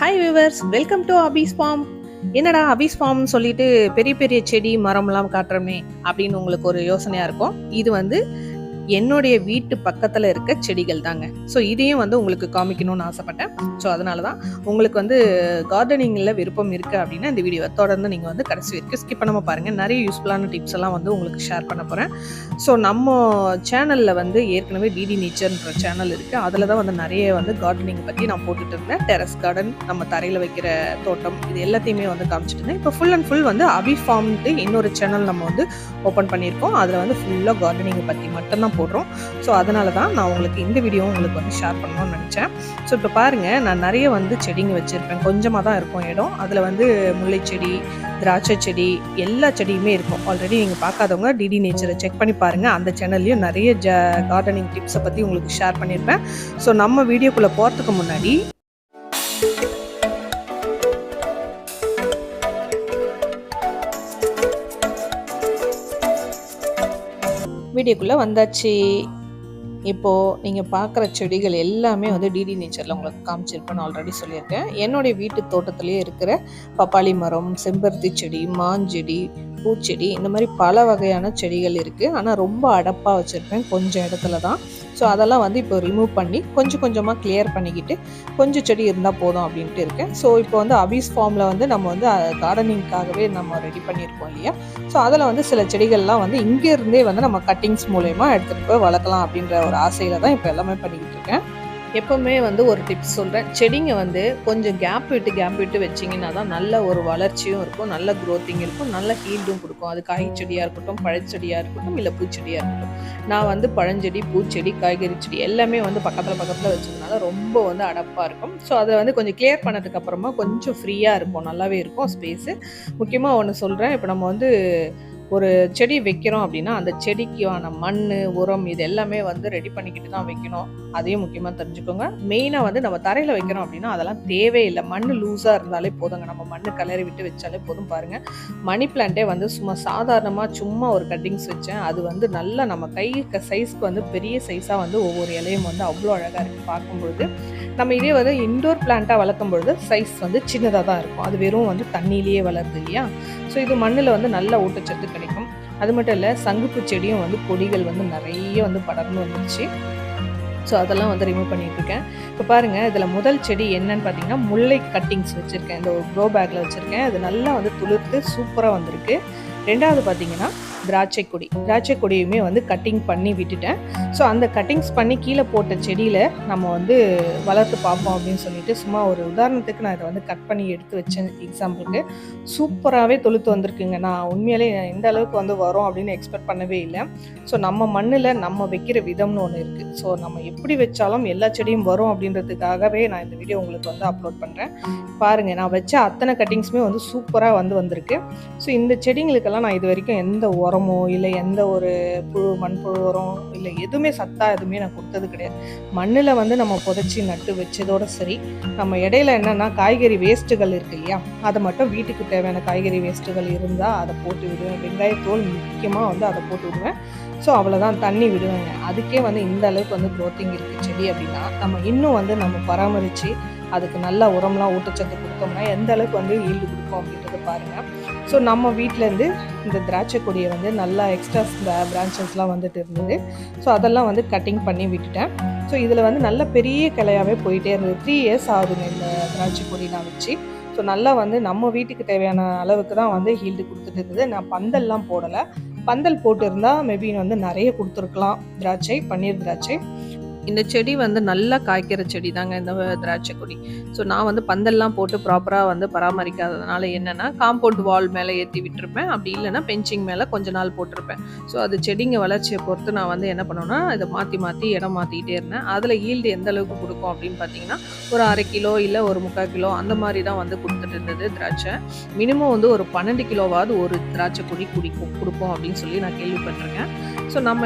Hi viewers welcome to Abis farm என்னடா Abis form சொல்லிட்டு பெரிய பெரிய செடி மரம்லாம் காட்டுறோமே அப்படின்னு உங்களுக்கு ஒரு யோசனையா இருக்கும். இது வந்து என்னுடைய வீட்டு பக்கத்தில் இருக்க செடிகள் தாங்க. ஸோ இதையும் வந்து உங்களுக்கு காமிக்கணும்னு ஆசைப்பட்டேன். ஸோ அதனால தான் உங்களுக்கு வந்து கார்டனிங்கில் விருப்பம் இருக்குது அப்படின்னா இந்த வீடியோவை தொடர்ந்து நீங்கள் வந்து கடைசி வரைக்கும் ஸ்கிப் பண்ணாமல் பாருங்கள் நிறைய யூஸ்ஃபுல்லான டிப்ஸ் எல்லாம் வந்து உங்களுக்கு ஷேர் பண்ண போகிறேன் ஸோ நம்ம சேனலில் வந்து ஏற்கனவே டிடி நேச்சர்ன்ற சேனல் இருக்குது அதில் தான் வந்து நிறைய வந்து கார்டனிங் பற்றி நான் போட்டுட்டு இருந்தேன். டெரஸ் கார்டன் நம்ம தரையில் வைக்கிற தோட்டம் இது எல்லாத்தையுமே வந்து காமிச்சிட்டு இருந்தேன். இப்போ ஃபுல் அண்ட் ஃபுல் வந்து அபி ஃபார்ம்ட்டு இன்னொரு சேனல் நம்ம வந்து ஓப்பன் பண்ணியிருக்கோம். அதில் வந்து ஃபுல்லாக கார்டனிங்கை பற்றி மட்டும்தான் போடுறோம். ஸோ அதனால தான் நான் உங்களுக்கு இந்த வீடியோ உங்களுக்கு வந்து ஷேர் பண்ணணும்னு நினச்சேன். ஸோ இப்போ பாருங்கள் நான் நிறைய வந்து செடிங்க வச்சுருப்பேன். கொஞ்சமாக தான் இருக்கும் இடம். அதில் வந்து முல்லைச்செடி திராட்சை செடி எல்லா செடியுமே இருக்கும். ஆல்ரெடி நீங்கள் பார்க்காதவங்க டிடி நேச்சரை செக் பண்ணி பாருங்கள் அந்த சேனல்லையும் நிறைய ஜ கார்டனிங் டிப்ஸை பற்றி உங்களுக்கு ஷேர் பண்ணியிருப்பேன் ஸோ நம்ம வீடியோக்குள்ளே போகிறதுக்கு முன்னாடி வீடியோக்குள்ளே வந்தாச்சு. இப்போது நீங்கள் பார்க்குற செடிகள் எல்லாமே வந்து டிடி நேச்சரில் உங்களுக்கு காமிச்சிருப்பேன்னு ஆல்ரெடி சொல்லியிருக்கேன். என்னுடைய வீட்டு தோட்டத்துலேயே இருக்கிற பப்பாளி மரம் செம்பருத்தி செடி மாஞ்செடி பூச்செடி இந்த மாதிரி பல வகையான செடிகள் இருக்குது ஆனால் ரொம்ப அடப்பாக வச்சுருப்பேன். கொஞ்சம் இடத்துல தான். ஸோ அதெல்லாம் வந்து இப்போ ரிமூவ் பண்ணி கொஞ்சம் கொஞ்சமாக கிளியர் பண்ணிக்கிட்டு கொஞ்சம் செடி இருந்தால் போதும் அப்படின்ட்டு இருக்கேன். ஸோ இப்போ வந்து அபீஸ் ஃபார்மில் வந்து நம்ம வந்து கார்டனிங்காகவே நம்ம ரெடி பண்ணியிருக்கோம் இல்லையா? ஸோ அதில் வந்து சில செடிகள்லாம் வந்து இங்கேருந்தே வந்து நம்ம கட்டிங்ஸ் மூலயமா எடுத்துகிட்டு போய் வளர்க்கலாம் அப்படின்ற ஒரு ஆசையில் தான் இப்போ எல்லாமே பண்ணிக்கிட்டு இருக்கேன். எப்பவுமே வந்து ஒரு டிப்ஸ் சொல்கிறேன் செடிங்க வந்து கொஞ்சம் கேப் விட்டு கேப் விட்டு வச்சிங்கன்னா தான் நல்ல ஒரு வளர்ச்சியும் இருக்கும் நல்ல க்ரோத்திங் இருக்கும் நல்ல ஹீல்டும் கொடுக்கும். அது காய் செடியாக இருக்கட்டும் பழச்செடியாக இருக்கட்டும் இல்லை பூச்செடியாக இருக்கட்டும். நான் வந்து பழஞ்செடி பூச்செடி காய்கறி செடி எல்லாமே வந்து பக்கத்தில் பக்கத்தில் வச்சதுனால ரொம்ப வந்து அடப்பாக இருக்கும். ஸோ அதை வந்து கொஞ்சம் கிளியர் பண்ணதுக்கு அப்புறமா கொஞ்சம் ஃப்ரீயாக இருக்கும் நல்லாவே இருக்கும் ஸ்பேஸு முக்கியமாக ஒன்று சொல்கிறேன் இப்போ நம்ம வந்து ஒரு செடி வைக்கிறோம் அப்படின்னா அந்த செடிக்கான மண் உரம் இது எல்லாமே வந்து ரெடி பண்ணிக்கிட்டு தான் வைக்கணும். அதையும் முக்கியமாக தெரிஞ்சுக்கோங்க. மெயினாக வந்து நம்ம தரையில் வைக்கிறோம் அப்படின்னா அதெல்லாம் தேவையில்லை. மண் லூஸாக இருந்தாலே போதுங்க. நம்ம மண் கலரி விட்டு வச்சாலே போதும் பாருங்கள் மணி பிளான்ட்டே வந்து சும்மா சாதாரணமாக சும்மா ஒரு கட்டிங்ஸ் வச்சேன். அது வந்து நல்லா நம்ம கை சைஸ்க்கு வந்து பெரிய சைஸாக வந்து ஒவ்வொரு இலையும் வந்து அவ்வளோ அழகாக இருக்குது பார்க்கும்பொழுது. நம்ம இதே வந்து இண்டோர் பிளான்ட்டாக வளர்க்கும் பொழுது சைஸ் வந்து சின்னதாக தான் இருக்கும். அது வெறும் வந்து தண்ணியிலேயே வளருது இல்லையா? ஸோ இது மண்ணில் வந்து நல்ல ஊட்டச்சத்து கிடைக்கும். அது மட்டும் இல்லை சங்குப்பு செடியும் வந்து கொடிகள் வந்து நிறைய வந்து படர்ந்து வந்துருச்சு. ஸோ அதெல்லாம் வந்து ரிமூவ் பண்ணிகிட்ருக்கேன் இப்போ பாருங்கள் இதில் முதல் செடி என்னன்னு பார்த்தீங்கன்னா முல்லை கட்டிங்ஸ் வச்சுருக்கேன். இந்த ஒரு க்ரோ பேக்கில் வச்சுருக்கேன். அது நல்லா வந்து துளிர்த்து சூப்பராக வந்திருக்கு. ரெண்டாவது பார்த்தீங்கன்னா திராட்சை கொடி திராட்சை கொடியுமே வந்து கட்டிங் பண்ணி விட்டுட்டேன். ஸோ அந்த கட்டிங்ஸ் பண்ணி கீழே போட்ட செடியில் நம்ம வந்து வளர்த்து பார்ப்போம் அப்படின்னு சொல்லிட்டு சும்மா ஒரு உதாரணத்துக்கு நான் இதை வந்து கட் பண்ணி எடுத்து வச்சேன் எக்ஸாம்பிளுக்கு சூப்பராகவே தொழுத்து வந்திருக்குங்க. நான் உண்மையிலே எந்த அளவுக்கு வந்து வரும் அப்படின்னு எக்ஸ்பெக்ட் பண்ணவே இல்லை. ஸோ நம்ம மண்ணில் நம்ம வைக்கிற விதம்னு ஒன்று இருக்குது ஸோ நம்ம எப்படி வச்சாலும் எல்லா செடியும் வரும் அப்படின்றதுக்காகவே நான் இந்த வீடியோ உங்களுக்கு வந்து அப்லோட் பண்ணுறேன் பாருங்கள் நான் வச்ச அத்தனை கட்டிங்ஸுமே வந்து சூப்பராக வந்து வந்திருக்கு. ஸோ இந்த செடிங்களுக்கெல்லாம் நான் இது வரைக்கும் எந்த உரமோ இல்லை எந்த ஒரு புழு மண்புழு உரம் இல்லை எதுவுமே சத்தா எதுவுமே நான் கொடுத்தது கிடையாது. மண்ணில் வந்து நம்ம புதைச்சி நட்டு வச்சதோட சரி. நம்ம இடையில என்னென்னா காய்கறி வேஸ்ட்டுகள் இருக்கு இல்லையா? அதை மட்டும் வீட்டுக்கு தேவையான காய்கறி வேஸ்ட்டுகள் இருந்தால் அதை போட்டு விடுவேன். வெங்காயத்தோல் முக்கியமாக வந்து அதை போட்டு விடுவேன். ஸோ அவ்வளோதான் தண்ணி விடுவேங்க. அதுக்கே வந்து இந்த அளவுக்கு வந்து க்ரோத்திங் இருக்குது செடி அப்படின்னா நம்ம இன்னும் வந்து நம்ம பராமரித்து அதுக்கு நல்ல உரம்லாம் ஊட்டச்சத்து கொடுத்தோம்னா எந்த அளவுக்கு வந்து ஈல்டு கொடுக்கும் அப்படின்றத பாருங்கள் ஸோ நம்ம வீட்டிலேருந்து இந்த திராட்சை கொடியை வந்து நல்லா எக்ஸ்ட்ரா இந்த பிரான்ச்சஸ்லாம் வந்துட்டு இருந்தது. ஸோ அதெல்லாம் வந்து கட்டிங் பண்ணி விட்டுட்டேன். ஸோ இதில் வந்து நல்ல பெரிய கிளையாகவே போயிட்டே இருந்தது. த்ரீ இயர்ஸ் ஆகுதுங்க இந்த திராட்சை கொடி நான் வச்சு. ஸோ நல்லா வந்து நம்ம வீட்டுக்கு தேவையான அளவுக்கு தான் வந்து ஹீல்டு கொடுத்துட்டு இருந்தது. நான் பந்தல்லாம் போடலை. பந்தல் போட்டு மேபி வந்து நிறைய கொடுத்துருக்கலாம். திராட்சை பன்னீர் திராட்சை. இந்த செடி வந்து நல்லா காய்க்கிற செடி தாங்க இந்த திராட்சை கொடி. ஸோ நான் வந்து பந்தல்லாம் போட்டு ப்ராப்பராக வந்து பராமரிக்காததுனால என்னென்னா காம்பவுண்ட் வால் மேலே ஏற்றி விட்டுருப்பேன். அப்படி இல்லைன்னா பெஞ்சிங் மேலே கொஞ்ச நாள் போட்டிருப்பேன். ஸோ அது செடிங்க வளர்ச்சியை பொறுத்து நான் வந்து என்ன பண்ணுவேன்னா இதை மாற்றி மாற்றி இடம் மாற்றிக்கிட்டே இருந்தேன். அதில் ஈல்டு எந்த அளவுக்கு கொடுக்கும் அப்படின்னு பார்த்தீங்கன்னா ஒரு அரை கிலோ இல்லை ஒரு முக்கால் கிலோ அந்த மாதிரி தான் வந்து கொடுத்துட்டு இருந்தது திராட்சை. மினிமம் வந்து ஒரு பன்னெண்டு கிலோவாவது ஒரு திராட்சை கொடி குடிக்கும் கொடுக்கும் அப்படின்னு சொல்லி நான் கேள்விப்பட்டிருக்கேன். ஸோ நம்ம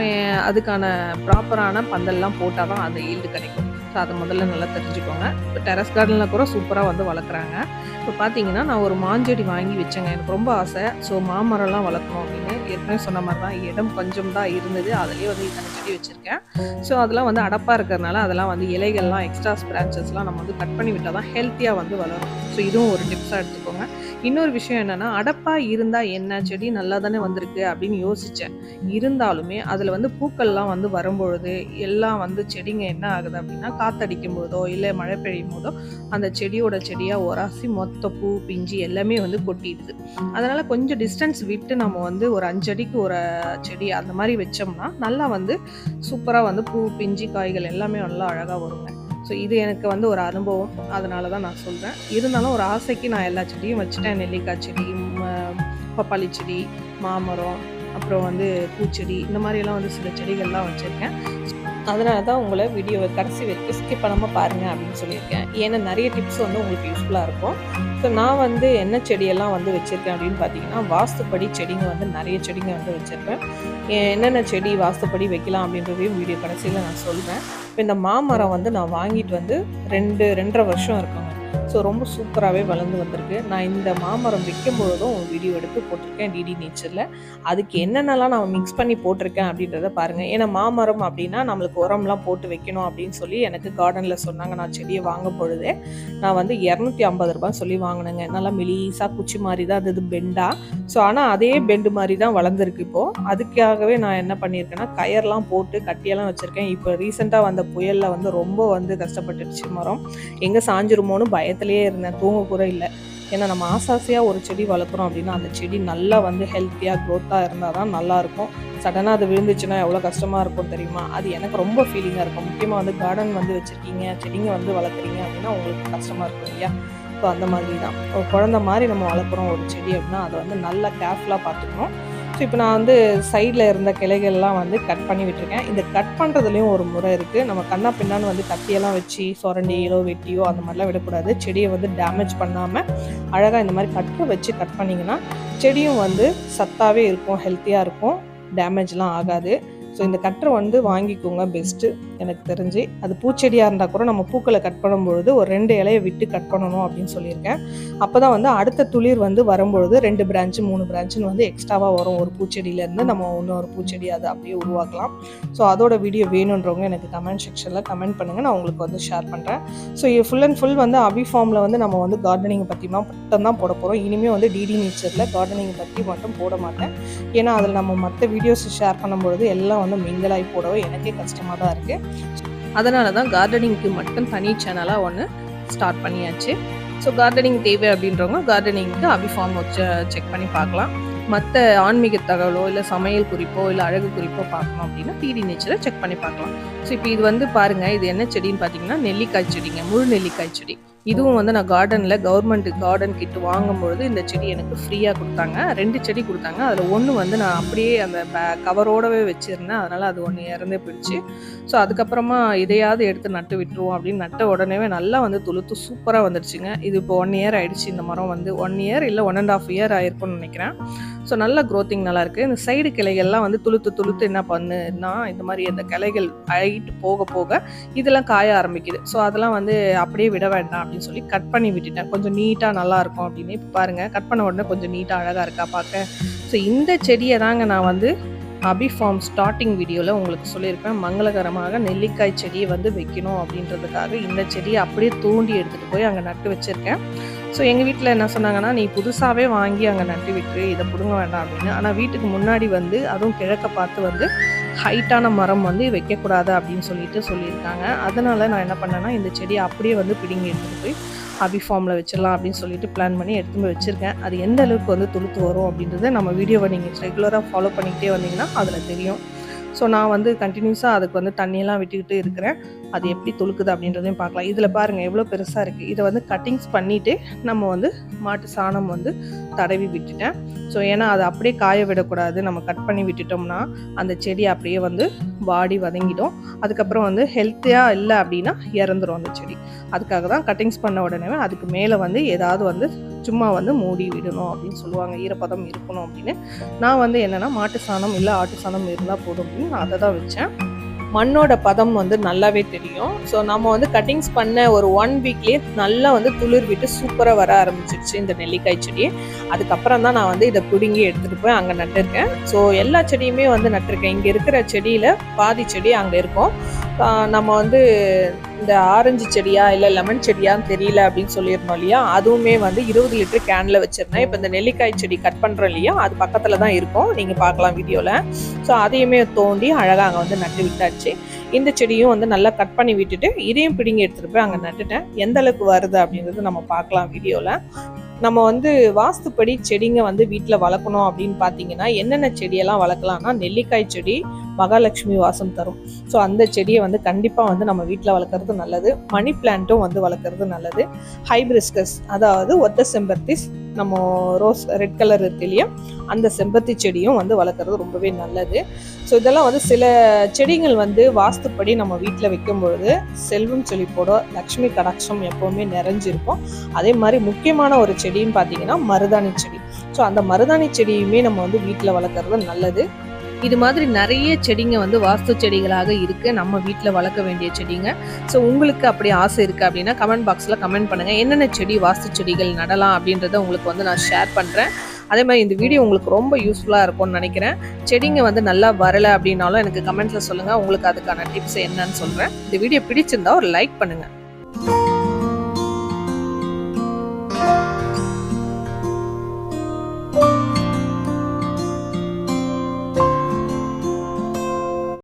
அதுக்கான ப்ராப்பரான பந்தல்லாம் போட்டால் தான் அந்த ஈல்டு கிடைக்கும். ஸோ அதை முதல்ல நல்லா தெரிஞ்சுக்கோங்க. இப்போ டெரஸ் கார்டனில் கூட சூப்பராக வந்து வளர்க்குறாங்க. இப்போ பார்த்தீங்கன்னா நான் ஒரு மாஞ்செடி வாங்கி வச்சேங்க. எனக்கு ரொம்ப ஆசை. ஸோ மாமரம்லாம் வளர்க்கணும் அப்படின்னு. ஏற்கனவே சொன்ன மாதிரி தான் இடம் கொஞ்சம் தான் இருந்தது. அதுலேயே வந்து இத்தனை செடி வச்சுருக்கேன். ஸோ அதெல்லாம் வந்து அடப்பாக இருக்கிறதுனால அதெல்லாம் வந்து இலைகள்லாம் எக்ஸ்ட்ரா பிரான்ச்சஸ்லாம் நம்ம வந்து கட் பண்ணி விட்டால் தான் ஹெல்த்தியாக வந்து வளரும். ஸோ இதுவும் ஒரு டிப்ஸாக எடுத்துக்கோங்க. இன்னொரு விஷயம் என்னென்னா அடப்பாக இருந்தால் என்ன? செடி நல்லா தானே வந்திருக்கு அப்படின்னு யோசித்தேன் இருந்தாலுமே அதில் வந்து பூக்கள்லாம் வந்து வரும்பொழுது எல்லாம் வந்து செடிங்க என்ன ஆகுது அப்படின்னா காத்தடிக்கும் போதோ இல்லை மழை பெய்யும் போதோ அந்த செடியோட செடியாக உராசி மொத்த பூ பிஞ்சு எல்லாமே வந்து கொட்டிடுது. அதனால் கொஞ்சம் டிஸ்டன்ஸ் விட்டு நம்ம வந்து ஒரு அஞ்சடிக்கு ஒரு செடி அந்த மாதிரி வச்சோம்னா நல்லா வந்து சூப்பராக வந்து பூ பிஞ்சு காய்கள் எல்லாமே நல்லா அழகாக வருங்க. ஸோ இது எனக்கு வந்து ஒரு அனுபவம். அதனால தான் நான் சொல்கிறேன் இருந்தாலும் ஒரு ஆசைக்கு நான் எல்லா செடியும் வச்சுட்டேன். நெல்லிக்காய் செடி பப்பாளி செடி மாமரம் அப்புறம் வந்து பூச்செடி இந்த மாதிரியெல்லாம் வந்து சில செடிகள்லாம் வச்சுருக்கேன். அதனால தான் உங்களை வீடியோவை கடைசி வரைக்கும் ஸ்கிப் பண்ணாமல் பாருங்கள் அப்படின்னு சொல்லியிருக்கேன். ஏன்னா நிறைய டிப்ஸ் வந்து உங்களுக்கு யூஸ்ஃபுல்லாக இருக்கும். ஸோ நான் வந்து என்ன செடியெல்லாம் வந்து வச்சுருக்கேன் அப்படின்னு பார்த்தீங்கன்னா வாஸ்துப்படி செடிங்க வந்து நிறைய செடிங்க வந்து வச்சுருப்பேன் என்னென்ன செடி வாஸ்துப்படி வைக்கலாம் அப்படின்றதையும் வீடியோ கடைசியில் நான் சொல்கிறேன் இப்போ இந்த மாமரம் வந்து நான் வாங்கிட்டு வந்து ரெண்டு ரெண்டரை வருஷம் இருக்குங்க. ஸோ ரொம்ப சூப்பராகவே வளர்ந்து வந்திருக்கு. நான் இந்த மாமரம் வைக்கும் பொழுதும் வீடியோ எடுத்து போட்டிருக்கேன் டிடி நேச்சரில் அதுக்கு என்னென்னலாம் நான் மிக்ஸ் பண்ணி போட்டிருக்கேன் அப்படின்றத பாருங்கள் ஏன்னா மாமரம் அப்படின்னா நம்மளுக்கு உரம்லாம் போட்டு வைக்கணும் அப்படின்னு சொல்லி எனக்கு கார்டனில் சொன்னாங்க. நான் செடியை வாங்க பொழுதே நான் வந்து இரநூத்தி ஐம்பது ரூபாய் சொல்லி வாங்கினேங்க. நல்லா மெலிசா குச்சி மாதிரி தான் அது பெண்டாக ஸோ ஆனால் அதே பெண்டு மாதிரி தான் வளர்ந்துருக்கு இப்போது அதுக்காகவே நான் என்ன பண்ணியிருக்கேன்னா கயர்லாம் போட்டு கட்டியெல்லாம் வச்சுருக்கேன். இப்போ ரீசெண்டாக வந்த புயலில் வந்து ரொம்ப வந்து கஷ்டப்பட்டுடுச்சு மரம். எங்கே சாஞ்சிருமோன்னு பக்கத்துலேயே இருந்தேன். தூங்க கூட இல்லை. ஏன்னா நம்ம ஆசாசியாக ஒரு செடி வளர்க்குறோம் அப்படின்னா அந்த செடி நல்லா வந்து ஹெல்த்தியாக க்ரோத்தாக இருந்தால் தான் நல்லாயிருக்கும். சடனாக அது விழுந்துச்சுன்னா எவ்வளோ கஷ்டமாக இருக்கும் தெரியுமா? அது எனக்கு ரொம்ப ஃபீலிங்காக இருக்கும். முக்கியமாக வந்து கார்டன் வந்து வச்சுருக்கீங்க செடிங்க வந்து வளர்க்குறீங்க அப்படின்னா உங்களுக்கு கஷ்டமாக இருக்கும் இல்லையா? ஸோ அந்த மாதிரி தான். ஒரு குழந்த மாதிரி நம்ம வளர்க்குறோம் ஒரு செடி அப்படின்னா அதை வந்து நல்லா கேர்ஃபுல்லாக பார்த்துக்கணும். ஸோ இப்போ நான் வந்து சைடில் இருந்த கிளைகள்லாம் வந்து கட் பண்ணி விட்டுருக்கேன். இந்த கட் பண்ணுறதுலேயும் ஒரு முறை இருக்குது நம்ம கண்ணா பின்னான்னு வந்து கத்தியெல்லாம் வச்சு சுரண்டியிலோ வெட்டியோ அந்த மாதிரிலாம் விடக்கூடாது. செடியை வந்து டேமேஜ் பண்ணாமல் அழகாக இந்த மாதிரி கட்டை வச்சு கட் பண்ணிங்கன்னா செடியும் வந்து சத்தாகவே இருக்கும் ஹெல்த்தியாக இருக்கும். டேமேஜ்லாம் ஆகாது. ஸோ இந்த கட்டரை வந்து வாங்கிக்கோங்க. பெஸ்ட்டு எனக்கு தெரிஞ்சு அது பூச்செடியாக இருந்தால் கூட நம்ம பூக்களை கட் பண்ணும்பொழுது ஒரு ரெண்டு இலையை விட்டு கட் பண்ணணும் அப்படின்னு சொல்லியிருக்கேன். அப்போ தான் வந்து அடுத்த துளிர் வந்து வரும்பொழுது ரெண்டு பிரான்ச்சு மூணு பிரான்ச்சுன்னு வந்து எக்ஸ்ட்ராவாக வரும். ஒரு பூச்செடியிலேருந்து நம்ம இன்னொரு பூச்செடி அதை அப்படியே உருவாக்கலாம். ஸோ அதோட வீடியோ வேணுன்றவங்க எனக்கு கமெண்ட் செக்ஷனில் கமெண்ட் பண்ணுங்கள் நான் உங்களுக்கு வந்து ஷேர் பண்ணுறேன் ஸோ இது ஃபுல் அண்ட் ஃபுல் வந்து அபி ஃபார்மில் வந்து நம்ம வந்து கார்டனிங் பற்றி மட்டும் தான் போட போகிறோம் இனிமேல் வந்து டிடி நேச்சரில் கார்டனிங் பற்றி மட்டும் போட மாட்டேன். ஏன்னா அதில் நம்ம மற்ற வீடியோஸ் ஷேர் பண்ணும்பொழுது எல்லாம் வந்து மிங்கலாகி போடவே எனக்கே கஷ்டமாக தான் இருக்குது அதனால தான் கார்டனிங்க்கு மட்டும் தனி சேனலாக ஒன்று ஸ்டார்ட் பண்ணியாச்சு. ஸோ கார்டனிங் தேவை அப்படின்றவங்க கார்டனிங்க்கு அபி ஃபார்ம் வச்சு செக் பண்ணி பார்க்கலாம். மற்ற ஆன்மீக தகவலோ இல்லை சமையல் குறிப்போ இல்லை அழகு குறிப்போ பார்க்கணும் அப்படின்னா டிடி நேச்சரை செக் பண்ணி பார்க்கலாம். ஸோ இப்போ இது வந்து பாருங்கள் இது என்ன செடின்னு பார்த்தீங்கன்னா நெல்லிக்காய் செடிங்க முழு நெல்லிக்காய் செடி. இதுவும் வந்து நான் கார்டனில் கவர்மெண்ட் கார்டன் கிட் வாங்கும்பொழுது இந்த செடி எனக்கு ஃப்ரீயாக கொடுத்தாங்க. ரெண்டு செடி கொடுத்தாங்க. அதில் ஒன்று வந்து நான் அப்படியே அந்த கவரோடவே வச்சுருந்தேன். அதனால் அது ஒன்று இறந்தே போயிடுச்சு. ஸோ அதுக்கப்புறமா இதையாவது எடுத்து நட்டு விட்டுருவோம் அப்படின்னு நட்ட உடனே நல்லா வந்து துளுத்து சூப்பராக வந்துடுச்சுங்க. இது இப்போ ஒன் இயர் ஆயிடுச்சு. இந்த மரம் வந்து ஒன் இயர் இல்லை ஒன் அண்ட் ஆஃப் இயர் ஆயிருக்கும்னு நினைக்கிறேன். ஸோ நல்ல க்ரோத்திங் நல்லாயிருக்கு இந்த சைடு கிளைகள்லாம் வந்து துளுத்து துளுத்து என்ன பண்ணுன்னா இந்த மாதிரி அந்த கிளைகள் அழகிட்டு போக போக இதெல்லாம் காய ஆரம்பிக்குது. ஸோ அதெல்லாம் வந்து அப்படியே விட வேண்டாம். அப்படின்னு சொல்லி கட் பண்ணி விட்டுட்டேன். கொஞ்சம் நீட்டாக நல்லா இருக்கும் அப்படின்னு. இப்போ பாருங்கள் கட் பண்ண உடனே கொஞ்சம் நீட்டாக அழகாக இருக்கா பார்க்க. ஸோ இந்த செடியை தாங்க நான் வந்து அபி ஃபார்ம் ஸ்டார்டிங் வீடியோவில் உங்களுக்கு சொல்லியிருப்பேன். மங்களகரமாக நெல்லிக்காய் செடியை வந்து வைக்கணும் அப்படின்றதுக்காக இந்த செடியை அப்படியே தூண்டி எடுத்துகிட்டு போய் அங்கே நட்டு வச்சுருக்கேன். ஸோ எங்கள் வீட்டில் என்ன சொன்னாங்கன்னா நீ புதுசாகவே வாங்கி அங்கே நட்டு விட்டு இதை பிடுங்க வேண்டாம் அப்படின்னு. ஆனால் வீட்டுக்கு முன்னாடி வந்து அதுவும் கிழக்க பார்த்து வந்து ஹைட்டான மரம் வந்து வைக்கக்கூடாது அப்படின்னு சொல்லிட்டு சொல்லியிருக்காங்க. அதனால் நான் என்ன பண்ணேன்னா இந்த செடியை அப்படியே வந்து பிடுங்கி எடுத்துகிட்டு போய் அபி ஃபார்மில் வச்சிடலாம் அப்படின்னு சொல்லிட்டு பிளான் பண்ணி எடுத்து போய் வச்சுருக்கேன். அது எந்த அளவுக்கு வந்து துளுத்து வரும் அப்படின்றத நம்ம வீடியோவை நீங்கள் ரெகுலராக ஃபாலோ பண்ணிக்கிட்டே வந்தீங்கன்னா அதில் தெரியும். ஸோ நான் வந்து கண்டினியூஸாக அதுக்கு வந்து தண்ணியெல்லாம் விட்டுக்கிட்டு இருக்கிறேன். அது எப்படி தொழுக்குது அப்படின்றதையும் பார்க்கலாம். இதில் பாருங்கள் எவ்வளோ பெருசாக இருக்குது இதை வந்து கட்டிங்ஸ் பண்ணிவிட்டு நம்ம வந்து மாட்டு சாணம் வந்து தடவி விட்டுட்டேன். ஸோ ஏன்னா அதை அப்படியே காய விடக்கூடாது. நம்ம கட் பண்ணி விட்டுட்டோம்னா அந்த செடி அப்படியே வந்து வாடி வதங்கிடும். அதுக்கப்புறம் வந்து ஹெல்த்தியாக இல்லை அப்படின்னா இறந்துடும் அந்த செடி. அதுக்காக தான் கட்டிங்ஸ் பண்ண உடனே அதுக்கு மேலே வந்து ஏதாவது வந்து சும்மா வந்து மூடி விடணும் அப்படின்னு சொல்லுவாங்க. ஈரப்பதம் இருக்கணும் அப்படின்னு. நான் வந்து என்னென்னா மாட்டு சாணம் இல்லை ஆட்டு சாணம் இருந்தால் போதும் அப்படின்னு நான் அதை தான் வச்சேன். மண்ணோட பதம் வந்து நல்லாவே தெரியும். ஸோ நம்ம வந்து கட்டிங்ஸ் பண்ண ஒரு ஒன் வீக்லேயே நல்லா வந்து துளிர் விட்டு சூப்பராக வர ஆரம்பிச்சிருச்சு இந்த நெல்லிக்காய் செடி. அதுக்கப்புறம் தான் நான் வந்து இதை பிடுங்கி எடுத்துகிட்டு போய் அங்கே நட்டிருக்கேன். ஸோ எல்லா செடியுமே வந்து நட்டிருக்கேன். இங்கே இருக்கிற செடியில் பாதி செடி அங்கே இருக்கும். நம்ம வந்து இந்த ஆரஞ்சு செடியா இல்லை லெமன் செடியான்னு தெரியல அப்படின்னு சொல்லியிருந்தோம் இல்லையா? அதுவுமே வந்து இருபது லிட்டர் கேனில் வச்சுருந்தேன். இப்போ இந்த நெல்லிக்காய் செடி கட் பண்ணுறோம் இல்லையா? அது பக்கத்தில் தான் இருக்கும். நீங்கள் பார்க்கலாம் வீடியோவில் ஸோ அதையுமே தோண்டி அழகாக அங்கே வந்து நட்டு விட்டாச்சு. இந்த செடியும் வந்து நல்லா கட் பண்ணி விட்டுட்டு இதையும் பிடிங்கி எடுத்துகிட்டு போய் அங்கே நட்டுட்டேன். எந்த அளவுக்கு வருது அப்படிங்கிறது நம்ம பார்க்கலாம் வீடியோவில் நம்ம வந்து வாஸ்துப்படி செடிங்க வந்து வீட்டில் வளர்க்கணும் அப்படின்னு பார்த்தீங்கன்னா என்னென்ன செடியெல்லாம் வளர்க்கலாம்னா நெல்லிக்காய் செடி மகாலட்சுமி வாசம் தரும். ஸோ அந்த செடியை வந்து கண்டிப்பாக வந்து நம்ம வீட்டில் வளர்க்குறது நல்லது. மணி பிளான்ட்டும் வந்து வளர்க்குறது நல்லது. ஹைபிரிஸ்கஸ் அதாவது ஒத்த செம்பருத்தி நம்ம ரோஸ் ரெட் கலர் இருக்கு இல்லையா அந்த செம்பருத்தி செடியும் வந்து வளர்க்குறது ரொம்பவே நல்லது. ஸோ இதெல்லாம் வந்து சில செடிகள் வந்து வாஸ்துப்படி நம்ம வீட்டில் வைக்கும் பொழுது செல்வம் செழிப்போட லக்ஷ்மி கடாட்சம் எப்போவுமே நிறைஞ்சிருக்கும். அதே மாதிரி முக்கியமான ஒரு செடின்னு பார்த்தீங்கன்னா மருதாணி செடி. ஸோ அந்த மருதாணி செடியுமே நம்ம வந்து வீட்டில் வளர்க்குறது நல்லது. இது மாதிரி நிறைய செடிங்க வந்து வாஸ்து செடிகளாக இருக்கு. நம்ம வீட்டில் வளர்க்க வேண்டிய செடிங்க. ஸோ உங்களுக்கு அப்படி ஆசை இருக்குது அப்படின்னா கமெண்ட் பாக்ஸில் கமெண்ட் பண்ணுங்க. என்னென்ன செடி வாஸ்து செடிகள் நடலாம் அப்படின்றத உங்களுக்கு வந்து நான் ஷேர் பண்ணுறேன் அதே மாதிரி இந்த வீடியோ உங்களுக்கு ரொம்ப யூஸ்ஃபுல்லாக இருக்கும்னு நினைக்கிறேன். செடிங்க வந்து நல்லா வரலை அப்படின்னாலும் எனக்கு கமெண்ட்ஸில் சொல்லுங்கள் உங்களுக்கு அதுக்கான டிப்ஸ் என்னன்னு சொல்கிறேன் இந்த வீடியோ பிடிச்சிருந்தா ஒரு லைக் பண்ணுங்கள்